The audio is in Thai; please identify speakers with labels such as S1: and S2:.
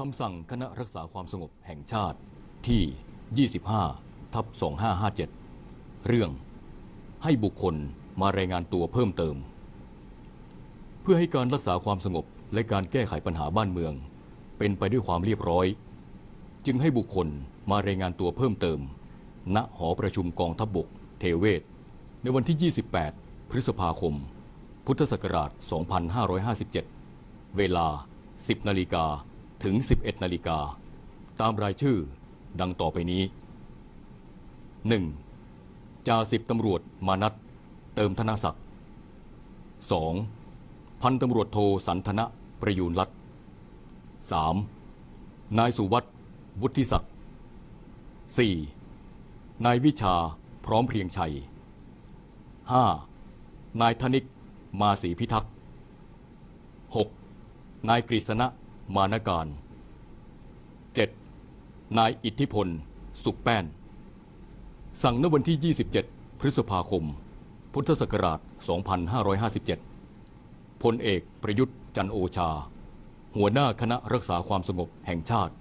S1: คำสั่งคณะรักษาความสงบแห่งชาติที่ 25 ทับ 2557 เรื่องให้บุคคลมารายงานตัวเพิ่มเติม เพื่อให้การรักษาความสงบและการแก้ไขปัญหาบ้านเมือง เป็นไปด้วยความเรียบร้อย จึงให้บุคคลมารายงานตัวเพิ่มเติม ณหอประชุมกองทัพบบกเทเวศ ในวันที่ 28 พฤษภาคม พุทธศักราช 2557 เวลา 10นาฬิกา ถึง 11 นาฬิกา ตามรายชื่อดังต่อไปนี้ 1. จ่าสิบตำรวจมานัดเติมธนศักดิ์ 2. พันตำรวจโทสันทนะประยูนรัตน์ 3. นายสุวัตวุฒิศักดิ์ 4. นายวิชาพร้อมเพรียงชัย 5. นายธนิกมาศีพิทักษ์ 6. นายกฤษณะ มานการ 7. นายอิทธิพล สุขแป้น สั่งณวันที่ 27 พฤษภาคม พุทธศักราช 2557 พลเอกประยุทธ์จันโอชา หัวหน้าคณะรักษาความสงบแห่งชาติ